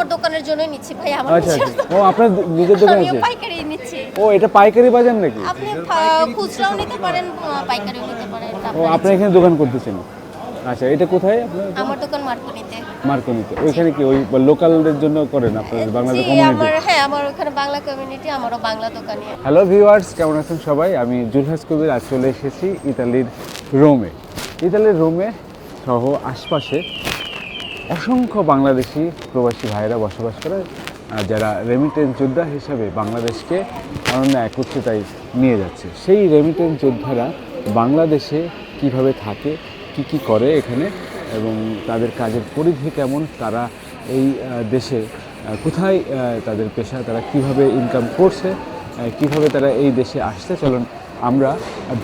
আমার দোকানের জন্যই নিচ্ছি ভাই আমার আচ্ছা আচ্ছা। ও আপনার নিজের দোকান আছে? পাইকারি নিচ্ছি। ও এটা পাইকারি বাজার নাকি? আপনি খুচরাও নিতে পারেন পাইকারিও নিতে পারেন ও আপনার আপনি এখানে দোকান করতেছেন। আচ্ছা এটা কোথায় আপনার আমার দোকান মার্কনিতে। মার্কনিতে। ওইখানে কি ওই লোকালদের জন্য করেন আপনাদের বাংলাদেশ কমিউনিটি আমার হ্যাঁ আমার ওখানে বাংলা কমিউনিটি আমারও বাংলা দোকানই হ্যালো ভিউয়ার্স কেমন আছেন সবাই? আমি জুলহাস কবির আজ চলে এসেছি ইতালির রোমে। ইতালির রোমে সহ আশপাশে অসংখ্য বাংলাদেশি প্রবাসী ভাইয়েরা বসবাস করে যারা রেমিটেন্স যোদ্ধা হিসাবে বাংলাদেশকে অনন্য একত্রিতায় নিয়ে যাচ্ছে। সেই রেমিটেন্স যোদ্ধারা বাংলাদেশে কীভাবে থাকে, কি কি করে এখানে, এবং তাদের কাজের পরিধি কেমন, তারা এই দেশে কোথায় তাদের পেশা, তারা কীভাবে ইনকাম করছে কীভাবে তারা এই দেশে আসতে চলুন আমরা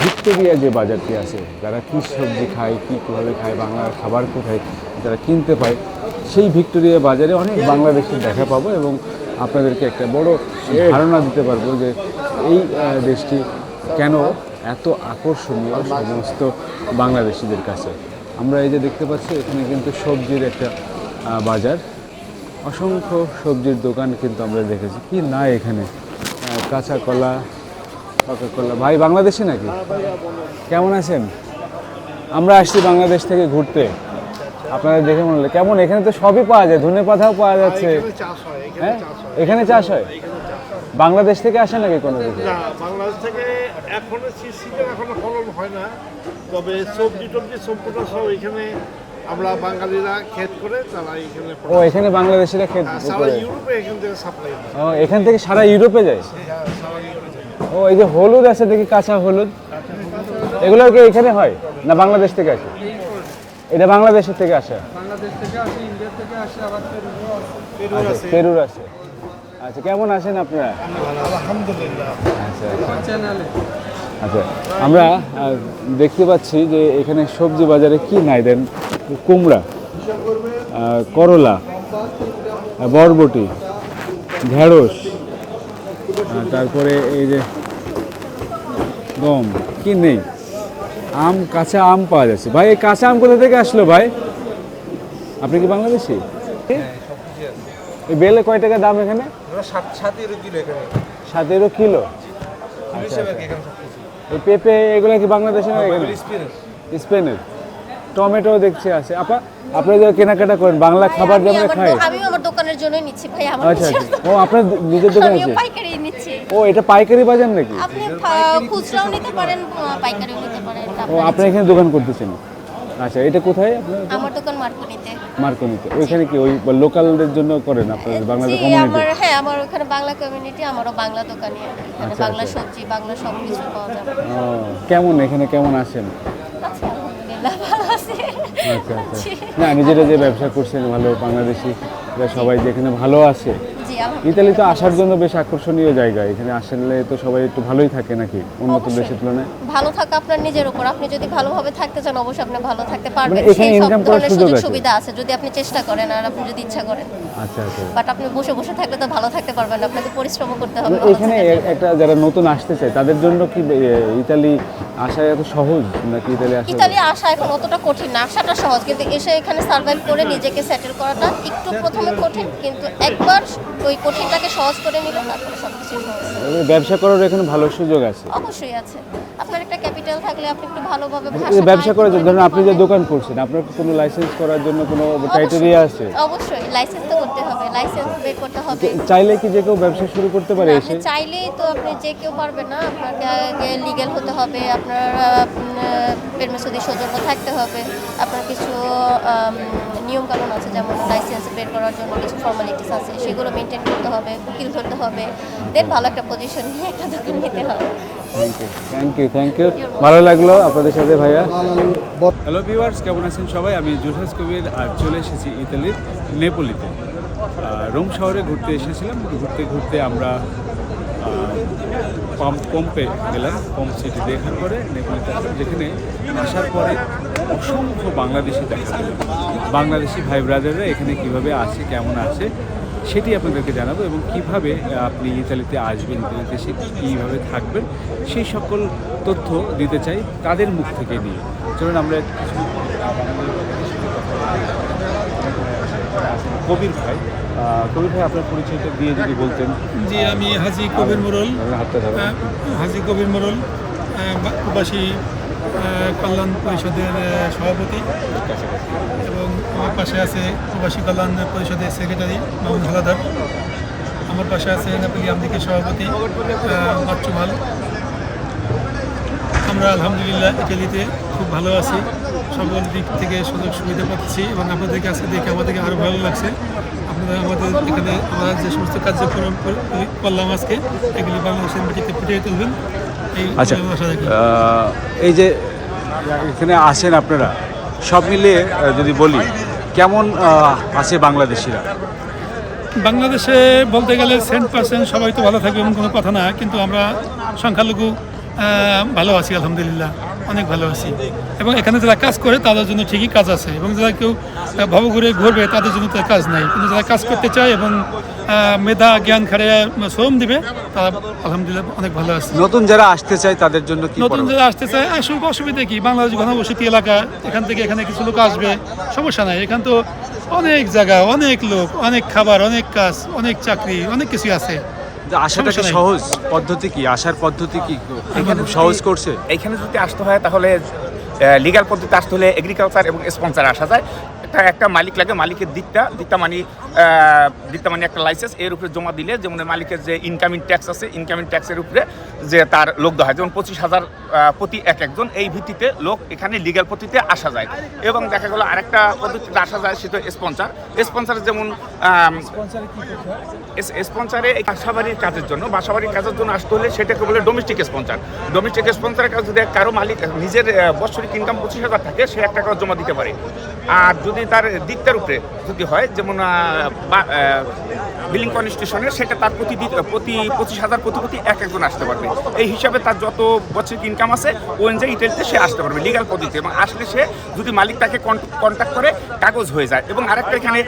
ভিক্টোরিয়া যে বাজারটি আছে, যারা কী সবজি খায়, কী কীভাবে খায়, বাংলার খাবার কোথায় যারা কিনতে পায়, সেই ভিক্টোরিয়া বাজারে অনেক বাংলাদেশি দেখা পাবো এবং আপনাদেরকে একটা বড় ধারণা দিতে পারব যে এই দেশটি কেন এত আকর্ষণীয় সমস্ত বাংলাদেশিদের কাছে। আমরা এই যে দেখতে পাচ্ছি, এখানে কিন্তু সবজির একটা বাজার। অসংখ্য সবজির দোকান কিন্তু আমরা দেখেছি। কি না এখানে? কাঁচা কলা, পাকা কলা। ভাই, বাংলাদেশি নাকি? কেমন আছেন? আমরা আসছি বাংলাদেশ থেকে ঘুরতে। আপনাদের দেখে মনে হলো। কেমন? এখানে তো সবই পাওয়া যায়। ধনে পাতাও পাওয়া যাচ্ছে। হয় এখানে হ্যাঁ? চাষ হয়। হয়? বাংলাদেশ থেকে আসে নাকি কোনো না বাংলাদেশ থেকে এখনও সিজন এখনও ফলন হয় না। তবে সবজি টবজি সম্পূর্ণ সব এখানে আমরা বাঙালিরা ক্ষেত করে তারা এখানে ও এখানে বাংলাদেশিরা খেত আর সারা ইউরোপে এখান থেকে সাপ্লাই হয়। ও এখান থেকে সারা ইউরোপে যায়? হ্যাঁ, সারা ইউরোপে যায়। ও এই যে হলুদ আছে দেখি কাঁচা হলুদ। এগুলো কি এখানে হয়? না বাংলাদেশ থেকে আসে? এটা বাংলাদেশের থেকে আসে? বাংলাদেশ থেকে আসে ইন্ডিয়া থেকে আসে আবার পেরু আচ্ছা আছে। পেরুর আছে। আচ্ছা কেমন আছেন আপনারা? আলহামদুলিল্লাহ। আচ্ছা চ্যানেলে আচ্ছা আমরা দেখতে পাচ্ছি যে এখানে সবজি বাজারে কি নাই দেন? কুমড়া করলা বরবটি ঢেঁড়স তারপরে এই যে গম কি নেই? আম কাঁচা আম পাওয়া যাচ্ছে। ভাই এই কাঁচা আম কোথা থেকে আসলো ভাই? আপনি কি বাংলাদেশি? এই বেলে কয় টাকা দাম এখানে? সতেরো কিলো আচ্ছা, আচ্ছা। এই পেঁপে এগুলো কি বাংলাদেশে না এখানে? স্পেনের। টমেটো দেখছি আছে। আপা আপনারা যে কেনাকাটা করেন বাংলা খাবার যেমন খায়। আমিও আমার দোকানের জন্যই নিচ্ছি ভাই আমার আচ্ছা আচ্ছা। ও আপনার নিজের দোকান আছে? পাইকারি নিচ্ছি। ও এটা পাইকারি বাজার নাকি? আপনি খুচরাও নিতে পারেন আহ, পাইকারিও নিতে পারেন এটা ও আপনার আপনি এখানে দোকান করতেছেন? আচ্ছা এটা কোথায় আপনার? আমার দোকান মার্কনিতে। মার্কনিতে। ওইখানে কি ওই লোকালদের জন্য করেন আপনাদের বাংলাদেশ কমিউনিটি আমার হ্যাঁ আমার ওখানে বাংলা কমিউনিটি আমারও বাংলা দোকানই। এখানে আচ্ছা, বাংলা আচ্ছা। সবজি বাংলা সব কিছু পাওয়া ও কেমন এখানে কেমন আসেন আচ্ছা আচ্ছা। আচ্ছা না নিজেরা যে ব্যবসা করছেন ভালো বাংলাদেশি সবাই যেখানে ভালো আছে ইতালি তো আসার জন্য বেশ আকর্ষণীয় জায়গা। এখানে আসলে তো সবাই একটু ভালোই থাকে নাকি? উন্নত দেশের তুলনায়। ভালো থাকা আপনার নিজের উপর। আপনি যদি ভালোভাবে থাকতে চান অবশ্যই আপনি ভালো থাকতে পারবেন। মানে এখানে সেই সব করার ধরনের সুযোগ? সুবিধা আছে যদি আপনি চেষ্টা করেন আর আপনি যদি ইচ্ছা করেন। আচ্ছা আচ্ছা। বাট আপনি বসে বসে থাকলে তো ভালো থাকতে পারবেন না। আপনাকে পরিশ্রম করতে হবে এখানে। একটা যারা নতুন আসতে চায় তাদের জন্য কি ইতালি আসা এত সহজ নাকি ইতালি আসা? ইতালি আসা এখন অতটা কঠিন না আসাটা সহজ। কিন্তু এসে এখানে সার্ভাইভ করে নিজেকে সেটেল করাটা একটু প্রথমে কঠিন কিন্তু একবার ওই কঠিনটাকে সহজ করে নিলে তারপরে সব কিছু ব্যবসা করার এখানে ভালো সুযোগ আছে? অবশ্যই আছে। আপনার একটা ক্যাপিটাল থাকলে আপনি একটু ভালোভাবে এই ব্যবসা করার জন্য ধরুন আপনি যে দোকান করছেন আপনার কোনো লাইসেন্স করার জন্য কোনো ক্রাইটেরিয়া আছে? অবশ্যই লাইসেন্স তো করতে হবে লাইসেন্স বের করতে হবে। চাইলে কি যে কেউ ব্যবসা শুরু করতে পারে এসে? চাইলেই তো আপনি যে কেউ পারবে না আপনাকে আগে লিগ্যাল হতে হবে আপনার পেরমিসদি সৌজন্য থাকতে হবে আপনার কিছু নিয়ম কানুন আছে যেমন লাইসেন্স বের করার জন্য কিছু ফর্মালিটিস আছে সেগুলো মেনটেন করতে হবে উকিল ধরতে হবে দেন ভালো একটা পজিশন নিয়ে একটা দোকান নিতে হবে। থ্যাংক ইউ থ্যাংক ইউ ভালো লাগল আপনাদের সাথে ভাইয়া? হ্যালো ভিউয়ার্স কেমন আছেন সবাই? আমি জুলহাস কবির আর চলে এসেছি ইতালির নেপোলিতে। রোম শহরে ঘুরতে এসেছিলাম ঘুরতে ঘুরতে আমরা পাম্প পম্পে গেলাম পম্প সিটি দেখার পরে নেপোলিতে আসলাম যেখানে আসার পরে অসংখ্য বাংলাদেশি দেখা গেল। বাংলাদেশি ভাই ব্রাদাররা এখানে কীভাবে আসে কেমন আসে সেটি আপনাদেরকে জানাব এবং কীভাবে আপনি ইতালিতে আসবেন, ইতালিতে এসে কীভাবে থাকবেন, সেই সকল তথ্য দিতে চাই তাদের মুখ থেকে নিয়ে। চলুন, আমরা কিছু বাঙালি ভাইদের সাথে কথা বলি। আছেন কবির ভাই কবির ভাই আপনার পরিচয়টা দিয়ে যদি বলতেন। জি আমি হাজি কবির মোরল হাজি কবির মোরল প্রবাসী কল্যাণ পরিষদের সভাপতি। এবং আমার পাশে আছে প্রবাসী কল্যাণ পরিষদের সেক্রেটারি মাহমুদ হালাদার। আমার পাশে আছে নেপালি আমদিকের সভাপতি বাচ্চু ভালো আমরা আলহামদুলিল্লাহ ইটালিতে খুব ভালো আছি। সকল দিক থেকে সুযোগ সুবিধা পাচ্ছি এবং আপনাদেরকে আজকে দেখে আমাদেরকে আরও ভালো লাগছে। আপনারা আমাদের এখানে আমরা যে সমস্ত কার্যক্রম করলাম আজকে এগুলি বাংলাদেশের মাটিতে ফুটিয়ে তুলবেন। এই আচ্ছা এই যে এখানে আসেন আপনারা সব আহ, যদি বলি কেমন আছে বাংলাদেশিরা? বাংলাদেশে বলতে গেলে সেন্ট পার্সেন্ট সবাই তো ভালো থাকবে এমন কোনো কথা না কিন্তু আমরা সংখ্যালঘু ভালো আছি আলহামদুলিল্লাহ। অনেক ভালো আছি এবং এখানে যারা কাজ করে তাদের জন্য ঠিকই কাজ আছে। এবং যারা কেউ আহ, ভবঘুরে ঘুরবে তাদের জন্য তো কাজ নাই। কিন্তু যারা কাজ করতে চায় এবং মেধা জ্ঞান খাড়ে শ্রম দিবে তারা আলহামদুলিল্লাহ অনেক ভালো আছে। নতুন যারা আসতে চায় তাদের জন্য নতুন যারা আসতে চায় আসুক অসুবিধা কি? বাংলাদেশ ঘনবসতি এলাকা এখান থেকে এখানে কিছু লোক আসবে সমস্যা নাই। এখান তো অনেক জায়গা অনেক লোক অনেক খাবার অনেক কাজ অনেক চাকরি অনেক কিছু আছে। যে আসাটা কি সমস্যা নাই। সহজ? পদ্ধতি কি? আসার পদ্ধতি কি? এখানে সহজ করছে? এখানে যদি আসতে হয় তাহলে লিগাল পদ্ধতি আসতে হলে এগ্রিকালচার এবং স্পন্সার আসা যায়। একটা একটা মালিক লাগে মালিকের দিকটা দিকটা মানে দিকটা মানে একটা লাইসেন্স এর উপরে জমা দিলে যেমন মালিকের যে ইনকামিং ট্যাক্স আছে ইনকামিং ট্যাক্সের উপরে যে তার লোক দেওয়া হয়। যেমন পঁচিশ হাজার প্রতি এক একজন এই ভিত্তিতে লোক এখানে লিগাল পদ্ধতিতে আসা যায়। এবং দেখা গেল আরেকটা পদ্ধতিতে আসা যায় সেটা স্পন্সার স্পন্সার যেমন স্পন্সারে এই বাসাবাড়ির কাজের জন্য বাসাবাড়ির কাজের জন্য আসতে হলে সেটাকে বলে ডোমেস্টিক স্পন্সার ডোমেস্টিক স্পন্সারের কাজ যদি কারও মালিক নিজের বাৎসরিক ইনকাম পঁচিশ হাজার থাকে সে এক টাকা জমা দিতে পারে। আর যদি তার দিকটার উপরে যদি হয় যেমন বিলিং কনস্টিটিউশনের সেটা তার প্রতি প্রতি পঁচিশ হাজার প্রতি প্রতি এক একজন আসতে পারবে। এই হিসাবে তার যত বছরিক ইনকাম আছে, ওই অনুযায়ী ইটালিতে সে আসতে পারবে লিগাল পদ্ধতি এবং আসলে সে যদি মালিক তাকে কন্ট্যাক্ট করে, কাগজ হয়ে যায়। এবং আরেকটা এখানে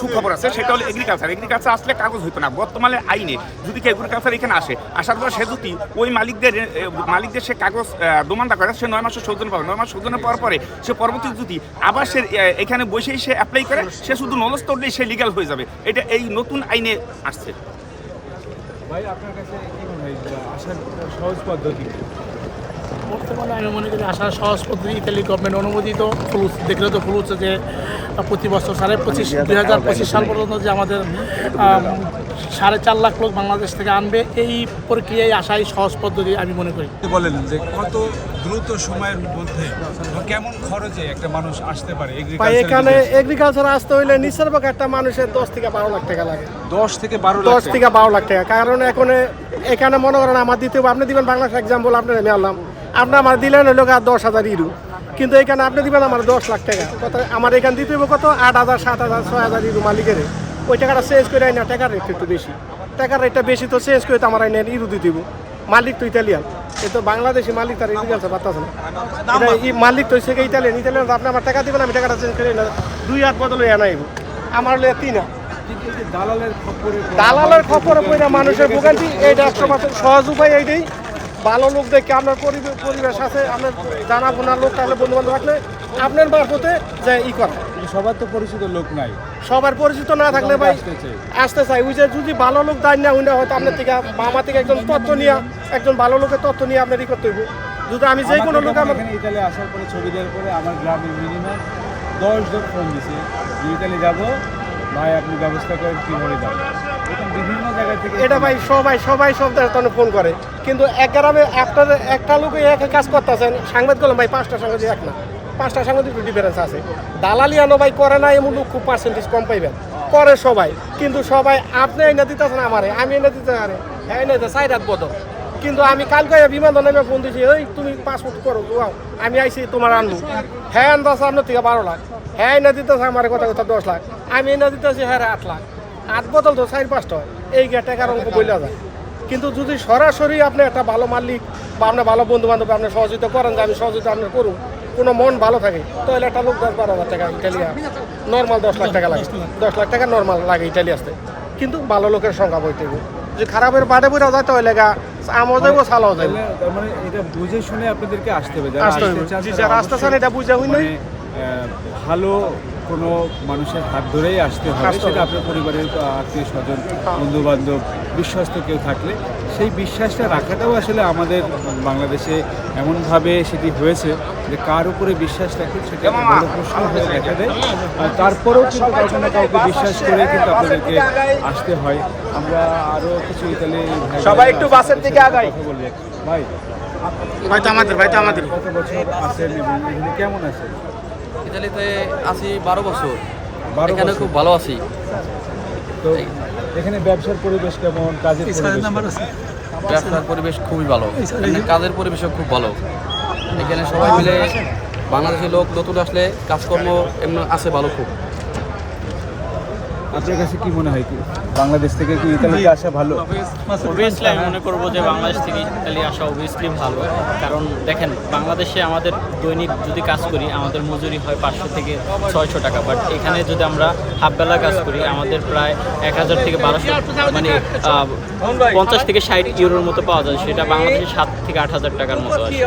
সুখবর আছে, সেটা হলো এগ্রিকালচার এগ্রিকালচার আসলে কাগজ হইতো না, বর্তমানে আইনে যদি কেউ এগ্রিকালচার এখানে আসে, আসার পর সে যদি ওই মালিকদের মালিকদের সে কাগজ দোমান্দা করে, সে নয় মাসের সৌজন্য পাবে। নয় মাস সৌজন্য পাওয়ার পরে সে পরবর্তী যদি আবার সে এখানে বসেই সে অ্যাপ্লাই করে, সে শুধু নলজ তরলেই সে লিগাল হয়ে যাবে। এটা এই নতুন আইনে আসছে। ভাই আপনার কাছে কি মনে যে আসার সহজ পদ্ধতি বর্তমানে আমি মনে করি আসার সহজ পদ্ধতি ইতালি গভর্নমেন্ট অনুমোদিত ফুলুস দেখলে তো ফুলুস যে প্রতি বছর সাড়ে পঁচিশ দুই হাজার পঁচিশ সাল পর্যন্ত যে আমাদের সাড়ে চার লাখ লোক বাংলাদেশ থেকে আনবে এই প্রক্রিয়ায় আসাই সহজ পদ্ধতি আমি মনে করি। বলেন যে কত দ্রুত সময়ের মধ্যে কেমন খরচে একটা মানুষ আসতে পারে এখানে এগ্রিকালচার আসতে হইলে নিঃসর্বক একটা মানুষের দশ থেকে বারো লাখ টাকা লাগে। দশ থেকে বারো দশ থেকে বারো লাখ টাকা। কারণ এখন এখানে মনে করেন আমার দিতে হবে আপনি দিবেন বাংলাদেশ এক্সাম্পল আপনার আমি আনলাম। আপনি আমার দিলেন হলো গা দশ হাজার ইরু। কিন্তু এখানে আপনি দিবেন আমার দশ লাখ টাকা। কত আমার এখানে দিতে হবে কত? আট হাজার সাত হাজার ছয় হাজার ইরু মালিকের। ওই টাকাটা চেঞ্জ করে আইনা টাকার রেট একটু বেশি। টাকার রেটটা বেশি তো চেঞ্জ করে তো আমার আইনা ইরু দিতে হবে। মালিক তো ইতালিয়ান। এ তো বাংলাদেশি মালিক তার এগ্রিকালচার পারতেছে না। এটা এই মালিক তো সেকে ইতালিয়ান ইতালিয়ান আপনি আমার টাকা দিবেন আমি টাকাটা চেঞ্জ করে না দুই হাত বদলে আনাইব আমার হলে তিন হাত। কিন্তু এই দালালের খবর পড়ে মানুষের ভোগান্তি এইটা একমাত্র সহজ উপায় এইটাই ভালো লোক দেখে আপনার পরিবে- পরিবেশ আছে আপনার জানা বোনা লোক থাকলে বন্ধু বান্ধব থাকলে আপনার মারফতে যে ই করা। কিন্তু সবার তো পরিচিত লোক নাই। সবার পরিচিত না থাকলে ভাই আসতে চাই। ওই যে যদি ভালো লোক দায় না হইলে হয়তো আপনার থেকে আমার থেকে একজন তথ্য নিয়ে একজন ভালো লোকের তথ্য নিয়ে আপনার ই করতে হইব। যদি আমি যে কোনো লোক আমার ইতালি আসার পরে ছবি দেওয়ার পরে আমার গ্রামের মিনিমাম ফোন দিছে ইতালি যাব ভাই আপনি ব্যবস্থা করেন কীভাবে যাব। বিভিন্ন জায়গা থেকে এটা ভাই সবাই সবাই সব ফোন করে। কিন্তু এক গ্রামে একটা একটা লোকে এক কাজ করতেছেন। সাংবাদিক করলাম ভাই পাঁচটা সাংবাদিক এক না। পাঁচটা সাংবাদিক ডিফারেন্স আছে। দালালি ভাই করে না এমন খুব পার্সেন্টেজ কম পাইবেন। করে সবাই, কিন্তু সবাই, আপনি এনে দিতেছেন আমারে, আমি এনে দিতে হ্যাঁ এনে দিতে চাই রাত বদল। কিন্তু আমি কালকে বিমান বিমানবন্দরে ফোন দিয়েছি ওই তুমি পাসপোর্ট করো, যাও। আমি আইছি, তোমার আনব হ্যাঁ আনতেছে আপনার থেকে বারো লাখ। হ্যাঁ এনে দিতেছে আমার কথা কথা দশ লাখ। আমি এনে দিতেছি হ্যাঁ আট লাখ। আট বদল তো চার পাঁচটা হয় এই টাকার অঙ্ক বইলা যায়। কিন্তু যদি সরাসরি আপনি একটা ভালো মালিক বা আপনার ভালো বন্ধু বান্ধব আপনি সহযোগিতা করেন যে আমি সহযোগিতা আপনার করুন কোনো মন ভালো থাকে তাহলে একটা লোক দশ বারো হাজার টাকা ইটালিয়া নর্মাল দশ লাখ টাকা লাগে। দশ লাখ টাকা নর্মাল লাগে ইটালি আসতে। কিন্তু ভালো লোকের সংখ্যা বইতে থাকবে যদি খারাপের বাড়ে বইরা যায় তাহলে গা আমও যাব সালাও যাব মানে এটা বুঝে শুনে আপনাদেরকে আসতে হবে আসতে হবে। যারা আসতে চান এটা বুঝে হইলেই- মানে, ভালো কোনো মানুষের হাত ধরেই আসতে হবে সেটা আপনার পরিবারের আত্মীয় স্বজন বন্ধু বান্ধব বিশ্বস্ত কেউ থাকলে সেই বিশ্বাসটা রাখাটাও আসলে আমাদের বাংলাদেশে এমনভাবে সেটি হয়েছে যে কার উপরে বিশ্বাস রাখেন সেটা বড় প্রশ্ন হয়ে দেখা দেয় আর তারপরেও কিন্তু কাউকে না কাউকে বিশ্বাস করে কিন্তু আপনাদেরকে আসতে হয়। আমরা আরও কিছু ইতালি সবাই একটু বাসের দিকে আগাই। বলব। ভাই ভাই তো আমাদের ভাই তো আমাদের। কত বছর আছেন এবং কেমন আছেন? ইতালিতে আছি বারো বছর। এখানে খুব ভালো আছি। তো এখানে ব্যবসার পরিবেশ কেমন? কাজের পরিবেশ নাম্বার কেমন? আছে। ব্যবসার পরিবেশ খুবই ভালো। এখানে কাজের পরিবেশও খুব ভালো। এখানে সবাই মিলে বাংলাদেশের লোক নতুন আসলে কাজকর্ম এমন আছে ভালো খুব। আপনার কাছে কি মনে হয় কি? বাংলাদেশ থেকে কি ইতালিতে আসা ভালো? অবভিয়াসলি আমি মনে করব যে বাংলাদেশ থেকে ইতালি আসা অবভিয়াসলি ভালো। কারণ দেখেন বাংলাদেশে আমাদের দৈনিক যদি কাজ করি আমাদের মজুরি হয় পাঁচশো থেকে ছয়শো টাকা। বাট এখানে যদি আমরা হাফ বেলা কাজ করি আমাদের প্রায় এক হাজার থেকে বারোশো মানে পঞ্চাশ থেকে ষাট ইউরোর মতো পাওয়া যায়। সেটা বাংলাদেশে সাত থেকে আট হাজার টাকার মতো আসে।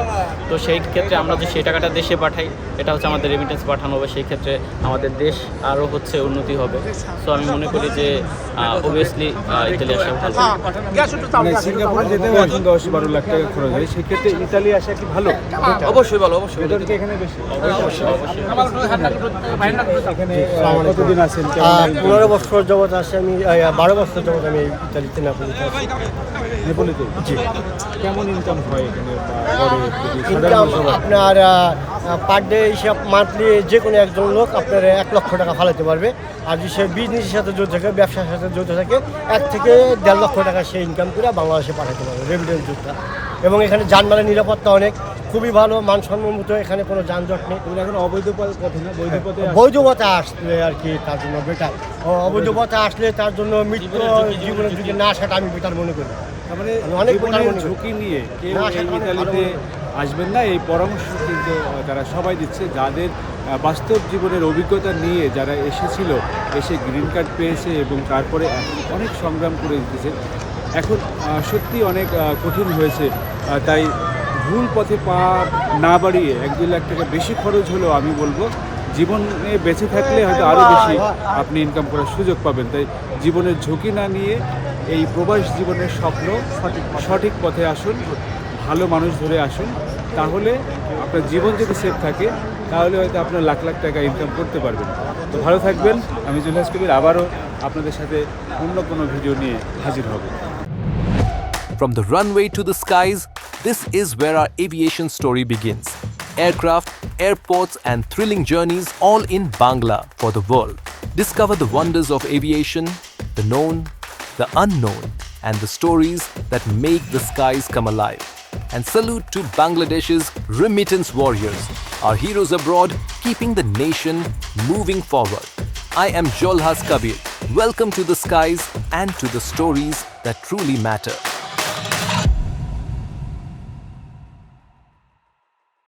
তো সেই ক্ষেত্রে আমরা যে সেই টাকাটা দেশে পাঠাই এটা হচ্ছে আমাদের রেমিটেন্স পাঠানো হবে সেই ক্ষেত্রে আমাদের দেশ আরও হচ্ছে উন্নতি হবে। সো আমি মনে করি যে অবভিয়াসলি ইতালি আসা ভালো। সিঙ্গাপুর যেতে এখন দশ বারো লাখ টাকা খরচ হয়। সেক্ষেত্রে ইতালি আসা কি ভালো? অবশ্যই ভালো অবশ্যই। এখানে বেশি? কতদিন আছেন? পনেরো বছর জগৎ আসে আমি বারো বছর জগৎ আমি ইতালিতে না নেপোলিতে জি। কেমন ইনকাম হয় এখানে বা গড়ে যদি ইনকাম আপনার পার ডে হিসাব মান্থলি যে কোনো একজন লোক আপনার এক লক্ষ টাকা ফালাতে পারবে। আর যদি সে বিজনেসের সাথে জড়িত থাকে ব্যবসার সাথে জড়িত থাকে এক থেকে দেড় লক্ষ টাকা সে ইনকাম করে বাংলাদেশে পাঠাতে পারবে রেভিডেন্স যুক্তা। এবং এখানে যানবাহনের নিরাপত্তা অনেক খুবই ভালো মানসম্মত এখানে কোনো যানজট নেই। এখন অবৈধ পথ- পথে না? বৈধ পথে বৈধ পথে আসলে আর কি তার জন্য বেটার অবৈধ পথে আসলে তার জন্য মৃত্যু জীবনের যদি না আসাটা আমি বেটার মনে করি। মানে অনেক। ঝুঁকি নিয়ে কেউ এই ইতালিতে আসবেন না এই পরামর্শ কিন্তু তারা সবাই দিচ্ছে যাদের বাস্তব জীবনের অভিজ্ঞতা নিয়ে যারা এসেছিল এসে গ্রিন কার্ড পেয়েছে এবং তারপরে অনেক সংগ্রাম করে দিতেছে এখন সত্যি অনেক কঠিন হয়েছে। তাই ভুল পথে পা না বাড়িয়ে এক দুই লাখ টাকা বেশি খরচ হলেও আমি বলব জীবনে বেঁচে থাকলে হয়তো আরও বেশি আপনি ইনকাম করার সুযোগ পাবেন। তাই জীবনের ঝুঁকি না নিয়ে এই প্রবাস জীবনের স্বপ্ন সঠিক পথে আসুন ভালো মানুষ ধরে আসুন তাহলে আপনার জীবন যদি সেফ থাকে তাহলে হয়তো আপনার লাখ লাখ টাকা ইনকাম করতে পারবেন তো ভালো থাকবেন আমি জুলহাস কবির আবারও আপনাদের সাথে অন্য কোনো ভিডিও নিয়ে হাজির হব From the runway to the skies, this is where our aviation story begins. Aircraft, airports, and thrilling journeys all in Bangla for the world. Discover the wonders of aviation, the known, the unknown, and the stories that make the skies come alive. And salute to Bangladesh's remittance warriors, our heroes abroad keeping the nation moving forward. I am Jolhas Kabir. Welcome to the skies and to the stories that truly matter.